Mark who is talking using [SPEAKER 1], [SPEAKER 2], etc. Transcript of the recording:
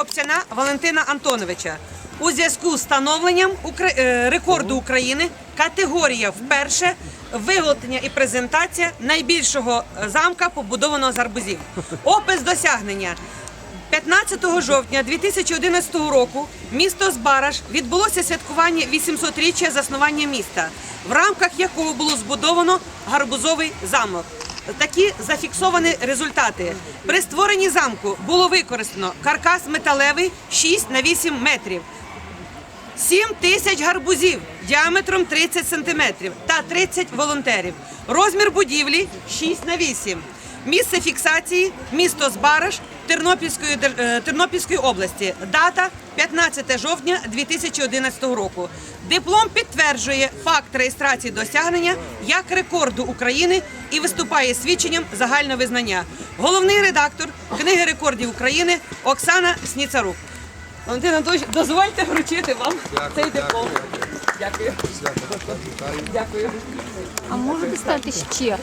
[SPEAKER 1] Копцяна Валентина Антоновича. У зв'язку з встановленням е, рекорду України категорія вперше виготовлення і презентація найбільшого замка, побудованого з арбузів. Опис досягнення. 15 жовтня 2011 року місто Збараж відбулося святкування 800-річчя заснування міста, в рамках якого було збудовано гарбузовий замок. Такі зафіксовані результати. При створенні замку було використано каркас металевий 6 на 8 метрів. 7 тисяч гарбузів діаметром 30 сантиметрів та 30 волонтерів. Розмір будівлі 6 на 8. Місце фіксації місто Збараж Тернопільської, е, Тернопільської області. Дата 15 жовтня 2011 року. Диплом підтверджує факт реєстрації досягнення як рекорду України і виступає свідченням загального визнання. Головний редактор книги рекордів України Оксана Сніцарук. Валентин Анатолійович, дозвольте вручити вам цей диплом. Дякую. Дякую.
[SPEAKER 2] А можете стати ще?